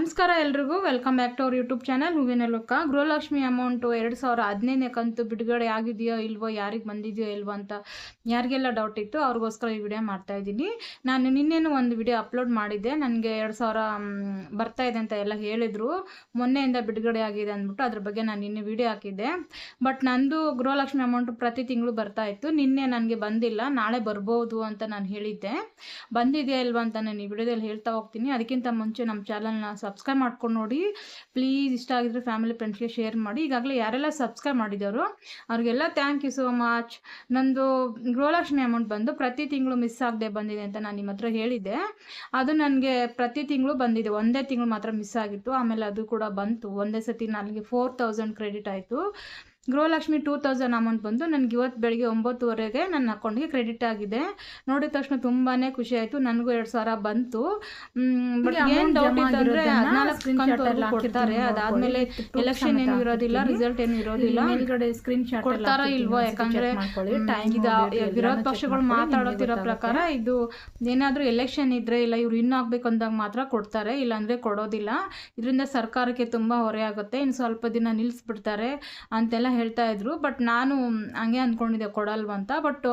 ನಮಸ್ಕಾರ ಎಲ್ರಿಗೂ. Welcome back to our YouTube channel ಹೂವಿನ ಲೋಕ. ಗೃಹಲಕ್ಷ್ಮಿ ಅಮೌಂಟು ಎರಡು ಸಾವಿರ ಹದಿನೈದನೇ ಕಂತು ಬಿಡುಗಡೆ ಆಗಿದೆಯೋ ಇಲ್ವೋ, ಯಾರಿಗೆ ಬಂದಿದೆಯೋ ಇಲ್ವೋ ಅಂತ ಯಾರಿಗೆಲ್ಲ ಡೌಟ್ ಇತ್ತು ಅವ್ರಿಗೋಸ್ಕರ ಈ ವಿಡಿಯೋ ಮಾಡ್ತಾ ಇದ್ದೀನಿ. ನಾನು ನಿನ್ನೇನು ಒಂದು ವಿಡಿಯೋ ಅಪ್ಲೋಡ್ ಮಾಡಿದ್ದೆ. ನನಗೆ ಎರಡು ಸಾವಿರ ಬರ್ತಾ ಇದೆ ಅಂತ ಎಲ್ಲ ಹೇಳಿದರು. ಮೊನ್ನೆಯಿಂದ ಬಿಡುಗಡೆ ಆಗಿದೆ ಅಂದ್ಬಿಟ್ಟು ಅದ್ರ ಬಗ್ಗೆ ನಾನು ನಿನ್ನೆ ವಿಡಿಯೋ ಹಾಕಿದ್ದೆ. ಬಟ್ ನಂದು ಗೃಹಲಕ್ಷ್ಮಿ ಅಮೌಂಟ್ ಪ್ರತಿ ತಿಂಗಳು ಬರ್ತಾ ಇತ್ತು. ನಿನ್ನೆ ನನಗೆ ಬಂದಿಲ್ಲ. ನಾಳೆ ಬರ್ಬೋದು ಅಂತ ನಾನು ಹೇಳಿದ್ದೆ. ಬಂದಿದೆಯಾ ಇಲ್ವಾ ಅಂತ ನಾನು ಈ ವಿಡಿಯೋದಲ್ಲಿ ಹೇಳ್ತಾ ಹೋಗ್ತೀನಿ. ಅದಕ್ಕಿಂತ ಮುಂಚೆ ನಮ್ಮ ಚಾನಲ್ನ ಸಬ್ಸ್ಕ್ರೈಬ್ ಮಾಡ್ಕೊಂಡು ನೋಡಿ. ಪ್ಲೀಸ್ ಇಷ್ಟ ಆಗಿದ್ರೆ ಫ್ಯಾಮಿಲಿ ಫ್ರೆಂಡ್ಸ್ಗೆ ಶೇರ್ ಮಾಡಿ. ಈಗಾಗಲೇ ಯಾರೆಲ್ಲ ಸಬ್ಸ್ಕ್ರೈಬ್ ಮಾಡಿದವರು, ಅವ್ರಿಗೆಲ್ಲ ಥ್ಯಾಂಕ್ ಯು ಸೋ ಮಚ್ ನಂದು ಗೃಹಲಕ್ಷ್ಮಿ ಅಮೌಂಟ್ ಬಂದು ಪ್ರತಿ ತಿಂಗಳು ಮಿಸ್ ಆಗದೆ ಬಂದಿದೆ ಅಂತ ನಾನು ನಿಮ್ಮ ಹತ್ರ ಹೇಳಿದ್ದೆ. ಅದು ನನಗೆ ಪ್ರತಿ ತಿಂಗಳು ಬಂದಿದೆ. ಒಂದೇ ತಿಂಗಳು ಮಾತ್ರ ಮಿಸ್ ಆಗಿತ್ತು. ಆಮೇಲೆ ಅದು ಕೂಡ ಬಂತು. ಒಂದೇ ಸತಿ ನನಗೆ ಫೋರ್ ತೌಸಂಡ್ ಕ್ರೆಡಿಟ್ ಆಯಿತು. ಗೃಹಲಕ್ಷ್ಮಿ ಟೂ ತೌಸಂಡ್ ಅಮೌಂಟ್ ಬಂದು ನನಗೆ ಇವತ್ತು ಬೆಳಗ್ಗೆ ಒಂಬತ್ತುವರೆಗೆ ನನ್ನ ಅಕೌಂಟ್ಗೆ ಕ್ರೆಡಿಟ್ ಆಗಿದೆ. ನೋಡಿದ ತಕ್ಷಣ ತುಂಬಾ ಖುಷಿ ಆಯಿತು. ನನಗೂ ಎರಡು ಸಾವಿರ ಬಂತು. ಬಟ್ ಏನು ಡೌಟ್ ಇತ್ತಂದ್ರೆ ಹದಿನಾಲ್ಕು ಕೊಡ್ತಾರೆ. ಅದಾದಮೇಲೆ ಎಲೆಕ್ಷನ್ ಏನು ಇರೋದಿಲ್ಲ. ರಿಸಲ್ಟ್ ಏನು ಇರೋದಿಲ್ಲ. ಮೇಲ್ಗಡೆ ಸ್ಕ್ರೀನ್ ಶಾಟ್ ಕೊಡ್ತಾರೋ ಇಲ್ವೋ? ಯಾಕಂದ್ರೆ ವಿರೋಧ ಪಕ್ಷಗಳು ಮಾತಾಡೋತಿರೋ ಪ್ರಕಾರ ಇದು ಏನಾದರೂ ಎಲೆಕ್ಷನ್ ಇದ್ರೆ ಇಲ್ಲ ಇವ್ರು ಇನ್ನು ಆಗ್ಬೇಕು ಅಂದಾಗ ಮಾತ್ರ ಕೊಡ್ತಾರೆ ಇಲ್ಲಾಂದ್ರೆ ಕೊಡೋದಿಲ್ಲ. ಇದರಿಂದ ಸರ್ಕಾರಕ್ಕೆ ತುಂಬ ಹೊರೆ ಆಗುತ್ತೆ. ಇನ್ನು ಸ್ವಲ್ಪ ದಿನ ನಿಲ್ಲಿಸ್ಬಿಡ್ತಾರೆ ಅಂತೆಲ್ಲ ಹೇಳ್ತಾ ಇದ್ರು ಬಟ್ ನಾನು ಹಂಗೆ ಅಂದ್ಕೊಂಡಿದ್ದೆ ಕೊಡಲ್ವಂತ ಬಟ್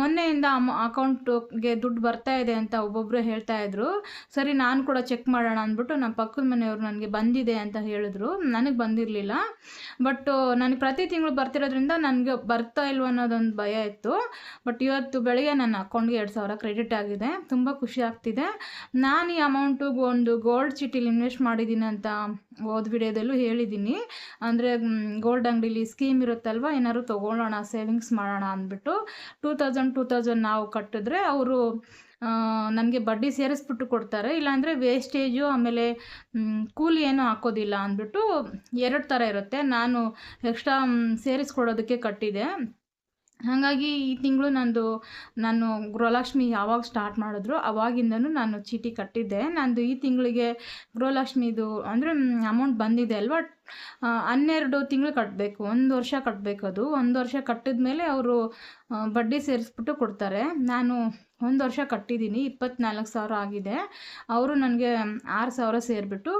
ಮೊನ್ನೆಯಿಂದ ಅಮ್ಮ ಅಕೌಂಟ್ಗೆ ದುಡ್ಡು ಬರ್ತಾ ಇದೆ ಅಂತ ಒಬ್ಬೊಬ್ಬರು ಹೇಳ್ತಾ ಇದ್ರು. ಸರಿ, ನಾನು ಕೂಡ ಚೆಕ್ ಮಾಡೋಣ ಅಂದ್ಬಿಟ್ಟು ನಮ್ಮ ಪಕ್ಕದ ಮನೆಯವರು ನನಗೆ ಬಂದಿದೆ ಅಂತ ಹೇಳಿದ್ರು. ನನಗೆ ಬಂದಿರಲಿಲ್ಲ. ಬಟ್ ನನಗೆ ಪ್ರತಿ ತಿಂಗಳು ಬರ್ತಿರೋದ್ರಿಂದ ನನಗೆ ಬರ್ತಾ ಇಲ್ವ ಅನ್ನೋದೊಂದು ಭಯ ಇತ್ತು. ಬಟ್ ಇವತ್ತು ಬೆಳಗ್ಗೆ ನನ್ನ ಅಕೌಂಟ್ಗೆ ಎರಡು ಸಾವಿರ ಕ್ರೆಡಿಟ್ ಆಗಿದೆ. ತುಂಬ ಖುಷಿ ಆಗ್ತಿದೆ. ನಾನು ಈ ಅಮೌಂಟು ಒಂದು ಗೋಲ್ಡ್ ಚೀಟಿಲಿ ಇನ್ವೆಸ್ಟ್ ಮಾಡಿದ್ದೀನಿ ಅಂತ ಓದ್ ವಿಡಿಯೋದಲ್ಲೂ ಹೇಳಿದ್ದೀನಿ ಅಂದರೆ ಗೋಲ್ಡ್ ಅಂಗಡಿಲಿ ಸ್ಕೀಮ್ ಇರುತ್ತಲ್ವ? ಏನಾದ್ರು ತೊಗೊಳ್ಳೋಣ ಸೇವಿಂಗ್ಸ್ ಮಾಡೋಣ ಅಂದ್ಬಿಟ್ಟು ಟೂ ತೌಸಂಡ್ ಟೂ ತೌಸಂಡ್ ನಾವು ಕಟ್ಟಿದ್ರೆ ಅವರು ನಮಗೆ ಬಡ್ಡಿ ಸೇರಿಸ್ಬಿಟ್ಟು ಕೊಡ್ತಾರೆ. ಇಲ್ಲಾಂದರೆ ವೇಸ್ಟೇಜು ಆಮೇಲೆ ಕೂಲಿ ಏನು ಹಾಕೋದಿಲ್ಲ ಅಂದ್ಬಿಟ್ಟು ಎರಡು ಥರ ಇರುತ್ತೆ. ನಾನು ಎಕ್ಸ್ಟ್ರಾ ಸೇರಿಸ್ಕೊಡೋದಕ್ಕೆ ಕಟ್ಟಿದೆ. ಹಾಗಾಗಿ ಈ ತಿಂಗಳು ನಂದು, ನಾನು ಗೃಹಲಕ್ಷ್ಮಿ ಯಾವಾಗ ಸ್ಟಾರ್ಟ್ ಮಾಡಿದ್ರು, ಅವಾಗಿಂದನೂ ನಾನು ಚೀಟಿ ಕಟ್ಟಿದ್ದೆ. ನಂದು ಈ ತಿಂಗಳಿಗೆ ಗೃಹಲಕ್ಷ್ಮಿದು ಅಂದರೆ ಅಮೌಂಟ್ ಬಂದಿದೆ ಅಲ್ವಾ? ಹನ್ನೆರಡು ತಿಂಗಳು ಕಟ್ಟಬೇಕು ಒಂದು ವರ್ಷ ಕಟ್ಟಬೇಕು ಅದು ಒಂದು ವರ್ಷ ಕಟ್ಟಿದ ಮೇಲೆ ಅವರು ಬಡ್ಡಿ ಸೇರಿಸ್ಬಿಟ್ಟು ಕೊಡ್ತಾರೆ. ನಾನು ಒಂದು ವರ್ಷ ಕಟ್ಟಿದ್ದೀನಿ, ಇಪ್ಪತ್ನಾಲ್ಕು ಸಾವಿರ ಆಗಿದೆ. ಅವರು ನನಗೆ ಆರು ಸಾವಿರ ಸೇರಿಬಿಟ್ಟು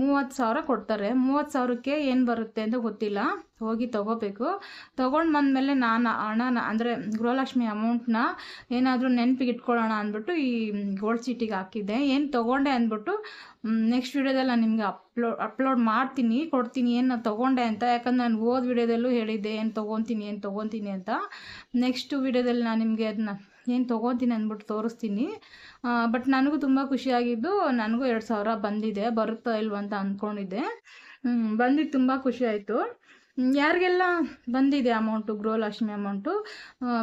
ಮೂವತ್ತು ಸಾವಿರ ಕೊಡ್ತಾರೆ. ಮೂವತ್ತು ಸಾವಿರಕ್ಕೆ ಏನು ಬರುತ್ತೆ ಅಂತ ಗೊತ್ತಿಲ್ಲ. ಹೋಗಿ ತೊಗೋಬೇಕು. ತೊಗೊಂಡು ಬಂದಮೇಲೆ ನಾನು ಹಣನ ಅಂದರೆ ಗೃಹಲಕ್ಷ್ಮಿ ಅಮೌಂಟ್ನ ಏನಾದರೂ ನೆನಪಿಗೆ ಇಟ್ಕೊಳ್ಳೋಣ ಅಂದ್ಬಿಟ್ಟು ಈ ಗೋಲ್ಡ್ ಚೀಟಿಗೆ ಹಾಕಿದ್ದೆ. ಏನು ತೊಗೊಂಡೆ ಅಂದ್ಬಿಟ್ಟು ನೆಕ್ಸ್ಟ್ ವೀಡಿಯೋದಲ್ಲಿ ನಾನು ನಿಮಗೆ ಅಪ್ಲೋಡ್ ಅಪ್ಲೋಡ್ ಮಾಡ್ತೀನಿ, ಕೊಡ್ತೀನಿ, ಏನು ನಾನು ತೊಗೊಂಡೆ ಅಂತ. ಯಾಕಂದ್ರೆ ನಾನು ಓದ್ ವಿಡಿಯೋದಲ್ಲೂ ಹೇಳಿದ್ದೆ, ಏನು ತೊಗೊತೀನಿ ಏನು ತೊಗೊತೀನಿ ಅಂತ. ನೆಕ್ಸ್ಟ್ ವಿಡಿಯೋದಲ್ಲಿ ನಾನು ನಿಮಗೆ ಅದನ್ನ ಏನು ತೊಗೊತೀನಿ ಅಂದ್ಬಿಟ್ಟು ತೋರಿಸ್ತೀನಿ. ಬಟ್ ನನಗೂ ತುಂಬ ಖುಷಿಯಾಗಿದ್ದು ನನಗೂ ಎರಡು ಸಾವಿರ ಬಂದಿದೆ, ಬರುತ್ತೋ ಇಲ್ವೋ ಅಂತ ಅಂದ್ಕೊಂಡಿದ್ದೆ ಬಂದಿದ್ದು ತುಂಬ ಖುಷಿ ಆಯಿತು. ಯಾರಿಗೆಲ್ಲ ಬಂದಿದೆ ಅಮೌಂಟು ಗೃಹಲಕ್ಷ್ಮಿ ಅಮೌಂಟು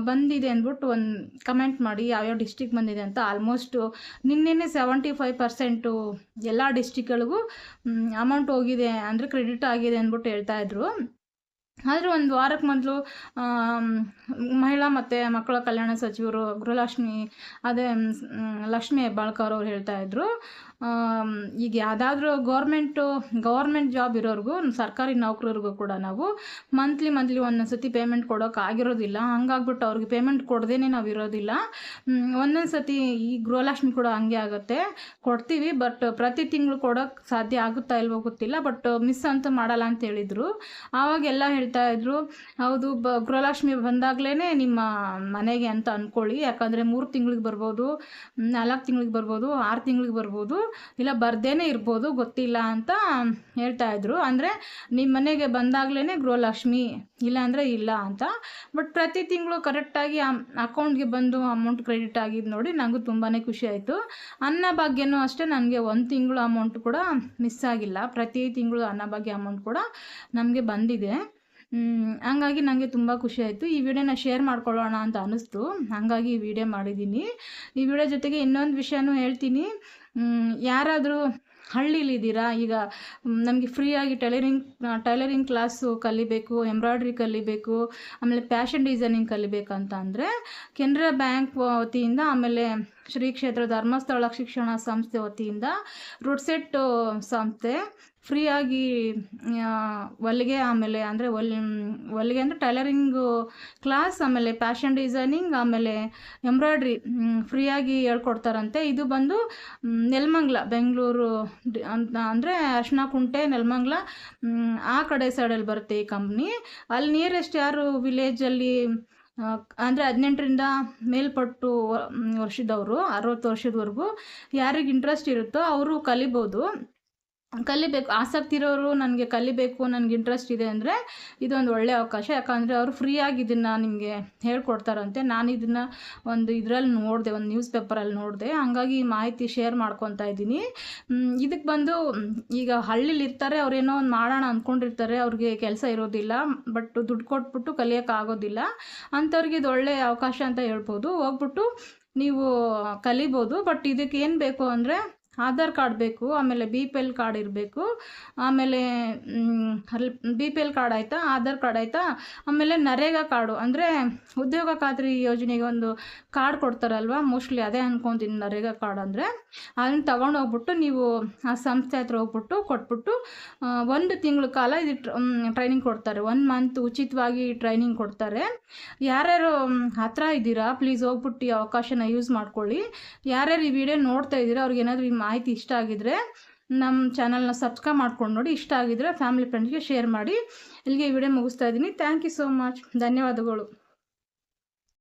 ಬಂದಿದೆ ಅಂದ್ಬಿಟ್ಟು ಒಂದು ಕಮೆಂಟ್ ಮಾಡಿ, ಯಾವ್ಯಾವ ಡಿಸ್ಟಿಕ್ ಬಂದಿದೆ ಅಂತ. ಆಲ್ಮೋಸ್ಟು ನಿನ್ನೆನೆ ಸೆವೆಂಟಿ ಫೈವ್ ಪರ್ಸೆಂಟು ಎಲ್ಲ ಡಿಸ್ಟಿಕ್ಗಳಿಗೂ ಅಮೌಂಟ್ ಹೋಗಿದೆ ಅಂದರೆ ಕ್ರೆಡಿಟ್ ಆಗಿದೆ ಅಂದ್ಬಿಟ್ಟು ಹೇಳ್ತಾ ಇದ್ರು. ಆದರೆ ಒಂದು ವಾರಕ್ಕೆ ಮೊದಲು ಮಹಿಳಾ ಮತ್ತು ಮಕ್ಕಳ ಕಲ್ಯಾಣ ಸಚಿವರು ಗೃಹಲಕ್ಷ್ಮಿ ಅದೇ ಲಕ್ಷ್ಮಿ ಹೆಬ್ಬಾಳ್ಕರ್ ಅವ್ರು ಹೇಳ್ತಾ ಇದ್ರು. ಆಮ್, ಈಗ ಯಾವುದಾದ್ರೂ ಗೌರ್ಮೆಂಟು, ಗೌರ್ಮೆಂಟ್ ಜಾಬ್ ಇರೋರಿಗೂ ಸರ್ಕಾರಿ ನೌಕರರಿಗೂ ಕೂಡ ನಾವು ಮಂತ್ಲಿ ಮಂತ್ಲಿ ಒಂದೊಂದು ಸತಿ ಪೇಮೆಂಟ್ ಕೊಡೋಕೆ ಆಗಿರೋದಿಲ್ಲ. ಹಂಗಾಗ್ಬಿಟ್ಟು ಅವ್ರಿಗೆ ಪೇಮೆಂಟ್ ಕೊಡ್ದೇನೆ ನಾವು ಇರೋದಿಲ್ಲ. ಒಂದೊಂದು ಸತಿ ಈ ಗೃಹಲಕ್ಷ್ಮಿ ಕೂಡ ಹಂಗೆ ಆಗುತ್ತೆ. ಕೊಡ್ತೀವಿ, ಬಟ್ ಪ್ರತಿ ತಿಂಗಳು ಕೊಡೋಕೆ ಸಾಧ್ಯ ಆಗುತ್ತಾ ಇಲ್ವೋ ಗೊತ್ತಿಲ್ಲ. ಬಟ್ ಮಿಸ್ ಅಂತೂ ಮಾಡಲ್ಲ ಅಂತ ಹೇಳಿದರು. ಆವಾಗೆಲ್ಲ ಹೇಳ್ತಾ ಇದ್ರು, ಹೌದು, ಬ, ಗೃಹಲಕ್ಷ್ಮಿ ಬಂದಾಗಲೇ ನಿಮ್ಮ ಮನೆಗೆ ಅಂತ ಅಂದ್ಕೊಳ್ಳಿ ಯಾಕಂದರೆ ಮೂರು ತಿಂಗಳಿಗೆ ಬರ್ಬೋದು, ನಾಲ್ಕು ತಿಂಗಳಿಗೆ ಬರ್ಬೋದು, ಆರು ತಿಂಗಳಿಗೆ ಬರ್ಬೋದು. ಇಲ್ಲ, ಬರ್ದೇನೆ ಇರ್ಬೋದು, ಗೊತ್ತಿಲ್ಲ ಅಂತ ಹೇಳ್ತಾ ಇದ್ರು. ಅಂದರೆ ನಿಮ್ಮ ಮನೆಗೆ ಬಂದಾಗಲೇ ಗೃಹಲಕ್ಷ್ಮಿ ಇಲ್ಲ ಅಂದರೆ ಇಲ್ಲ ಅಂತ. ಬಟ್ ಪ್ರತಿ ತಿಂಗಳು ಕರೆಕ್ಟಾಗಿ ಅಕೌಂಟ್ಗೆ ಬಂದು ಅಮೌಂಟ್ ಕ್ರೆಡಿಟ್ ಆಗಿದ್ದು ನೋಡಿ ನನಗೂ ತುಂಬಾ ಖುಷಿ ಆಯಿತು. ಅನ್ನಭಾಗ್ಯನೂ ಅಷ್ಟೇ ನನಗೆ ಒಂದು ತಿಂಗಳು ಅಮೌಂಟ್ ಕೂಡ ಮಿಸ್ ಆಗಿಲ್ಲ. ಪ್ರತಿ ತಿಂಗಳು ಅನ್ನಭಾಗ್ಯ ಅಮೌಂಟ್ ಕೂಡ ನಮಗೆ ಬಂದಿದೆ. ಹಂಗಾಗಿ ನನಗೆ ತುಂಬ ಖುಷಿ ಆಯಿತು. ಈ ವಿಡಿಯೋನ ಶೇರ್ ಮಾಡ್ಕೊಳ್ಳೋಣ ಅಂತ ಅನ್ನಿಸ್ತು. ಹಾಗಾಗಿ ಈ ವಿಡಿಯೋ ಮಾಡಿದ್ದೀನಿ. ಈ ವಿಡಿಯೋ ಜೊತೆಗೆ ಇನ್ನೊಂದು ವಿಷಯನೂ ಹೇಳ್ತೀನಿ. ಯಾರಾದರೂ ಹಳ್ಳಿಲಿದ್ದೀರಾ ಈಗ ನಮಗೆ ಫ್ರೀಯಾಗಿ ಟೈಲರಿಂಗ್ ಟೈಲರಿಂಗ್ ಕ್ಲಾಸು ಕಲಿಬೇಕು ಎಂಬ್ರಾಯ್ಡ್ರಿ ಕಲಿಬೇಕು, ಆಮೇಲೆ ಫ್ಯಾಷನ್ ಡಿಸೈನಿಂಗ್ ಕಲಿಬೇಕಂತ ಅಂದರೆ ಕೆನರಾ ಬ್ಯಾಂಕ್ ವತಿಯಿಂದ ಆಮೇಲೆ ಶ್ರೀ ಕ್ಷೇತ್ರ ಧರ್ಮಸ್ಥಳ ಶಿಕ್ಷಣ ಸಂಸ್ಥೆ ವತಿಯಿಂದ ರುಡ್ಸೆಟ್ ಸಂಸ್ಥೆ ಫ್ರೀಯಾಗಿ ಹೊಲಿಗೆ ಆಮೇಲೆ ಅಂದರೆ ಹೊಲ್, ಹೊಲಿಗೆ ಅಂದರೆ ಟೈಲರಿಂಗು ಕ್ಲಾಸ್ ಆಮೇಲೆ ಫ್ಯಾಷನ್ ಡಿಸೈನಿಂಗ್ ಆಮೇಲೆ ಎಂಬ್ರಾಯ್ಡ್ರಿ ಫ್ರೀಯಾಗಿ ಹೇಳ್ಕೊಡ್ತಾರಂತೆ. ಇದು ಬಂದು ನೆಲಮಂಗ್ಲ, ಬೆಂಗಳೂರು ಅಂತ ಅಂದರೆ ಅರ್ಶಿನ ಕುಂಟೆ ನೆಲಮಂಗ್ಲ ಆ ಕಡೆ ಸೈಡಲ್ಲಿ ಬರುತ್ತೆ ಈ ಕಂಪ್ನಿ ಅಲ್ಲಿ ನಿಯರೆಸ್ಟ್ ಯಾರು ವಿಲೇಜಲ್ಲಿ ಅಂದರೆ ಹದಿನೆಂಟರಿಂದ ಮೇಲ್ಪಟ್ಟು ವರ್ಷದವರು ಅರವತ್ತು ವರ್ಷದವರೆಗೂ ಯಾರಿಗೆ ಇಂಟ್ರೆಸ್ಟ್ ಇರುತ್ತೋ ಅವರು ಕಲಿಬೋದು. ಕಲಿಬೇಕು, ಆಸಕ್ತಿ ಇರೋರು ನನಗೆ ಕಲಿಬೇಕು, ನನಗೆ ಇಂಟ್ರೆಸ್ಟ್ ಇದೆ ಅಂದರೆ ಇದೊಂದು ಒಳ್ಳೆಯ ಅವಕಾಶ. ಯಾಕಂದರೆ ಅವರು ಫ್ರೀಯಾಗಿ ಇದನ್ನು ನಿಮಗೆ ಹೇಳ್ಕೊಡ್ತಾರಂತೆ. ನಾನು ಇದನ್ನು ಒಂದು ಇದರಲ್ಲಿ ನೋಡಿದೆ, ಒಂದು ನ್ಯೂಸ್ ಪೇಪರಲ್ಲಿ ನೋಡಿದೆ. ಹಾಗಾಗಿ ಮಾಹಿತಿ ಶೇರ್ ಮಾಡ್ಕೊತಾ ಇದ್ದೀನಿ. ಇದಕ್ಕೆ ಬಂದು ಈಗ ಹಳ್ಳಿಲಿ ಇರ್ತಾರೆ ಅವ್ರೇನೋ ಒಂದು ಮಾಡೋಣ ಅಂದ್ಕೊಂಡಿರ್ತಾರೆ ಅವ್ರಿಗೆ ಕೆಲಸ ಇರೋದಿಲ್ಲ ಬಟ್ ದುಡ್ಡು ಕೊಟ್ಬಿಟ್ಟು ಕಲಿಯೋಕ್ಕಾಗೋದಿಲ್ಲ ಅಂಥವ್ರಿಗೆ ಇದು ಒಳ್ಳೆಯ ಅವಕಾಶ ಅಂತ ಹೇಳ್ಬೋದು. ಹೋಗ್ಬಿಟ್ಟು ನೀವು ಕಲಿಬೋದು ಬಟ್ ಇದಕ್ಕೆ ಏನು ಬೇಕು ಅಂದರೆ ಆಧಾರ್ ಕಾರ್ಡ್ ಬೇಕು, ಆಮೇಲೆ ಬಿ ಪಿ ಎಲ್ ಕಾರ್ಡ್ ಇರಬೇಕು, ಆಮೇಲೆ ಅಲ್ಲಿ ಬಿ ಪಿ ಎಲ್ ಕಾರ್ಡ್ ಆಯಿತಾ, ಆಧಾರ್ ಕಾರ್ಡ್ ಆಯಿತಾ, ಆಮೇಲೆ ನರೇಗಾ ಕಾರ್ಡು. ಅಂದರೆ ಉದ್ಯೋಗ ಖಾತ್ರಿ ಯೋಜನೆಗೆ ಒಂದು ಕಾರ್ಡ್ ಕೊಡ್ತಾರಲ್ವ? ಮೋಸ್ಟ್ಲಿ ಅದೇ ಅನ್ಕೊತೀನಿ ನರೇಗಾ ಕಾರ್ಡ್ ಅಂದರೆ. ಅದನ್ನು ತಗೊಂಡು ಹೋಗ್ಬಿಟ್ಟು ನೀವು ಆ ಸಂಸ್ಥೆ ಹತ್ರ ಹೋಗ್ಬಿಟ್ಟು ಕೊಟ್ಬಿಟ್ಟು ಒಂದು ತಿಂಗಳ ಕಾಲ ಇದು ಟ್ರೈನಿಂಗ್ ಕೊಡ್ತಾರೆ. ಒನ್ ಮಂತ್ ಉಚಿತವಾಗಿ ಟ್ರೈನಿಂಗ್ ಕೊಡ್ತಾರೆ. ಯಾರ್ಯಾರು ಹತ್ರ ಇದ್ದೀರಾ? ಪ್ಲೀಸ್ ಹೋಗ್ಬಿಟ್ಟು ಈ ಅವಕಾಶನ ಯೂಸ್ ಮಾಡ್ಕೊಳ್ಳಿ. ಯಾರ್ಯಾರು ಈ ವಿಡಿಯೋ ನೋಡ್ತಾ ಇದ್ದೀರಾ? ಅವ್ರಿಗೆ ಏನಾದರೂ ಮಾಹಿತಿ ಇಷ್ಟ ಆಗಿದ್ರೆ ನಮ್ಮ ಚಾನಲ್ನ ಸಬ್ಸ್ಕ್ರೈಬ್ ಮಾಡ್ಕೊಂಡು ನೋಡಿ. ಇಷ್ಟ ಆಗಿದ್ರೆ ಫ್ಯಾಮಿಲಿ ಫ್ರೆಂಡ್ಸ್ಗೆ ಶೇರ್ ಮಾಡಿ. ಇಲ್ಲಿಗೆ ವಿಡಿಯೋ ಮುಗಿಸ್ತಾ ಇದ್ದೀನಿ. Thank you so much. ಧನ್ಯವಾದಗಳು.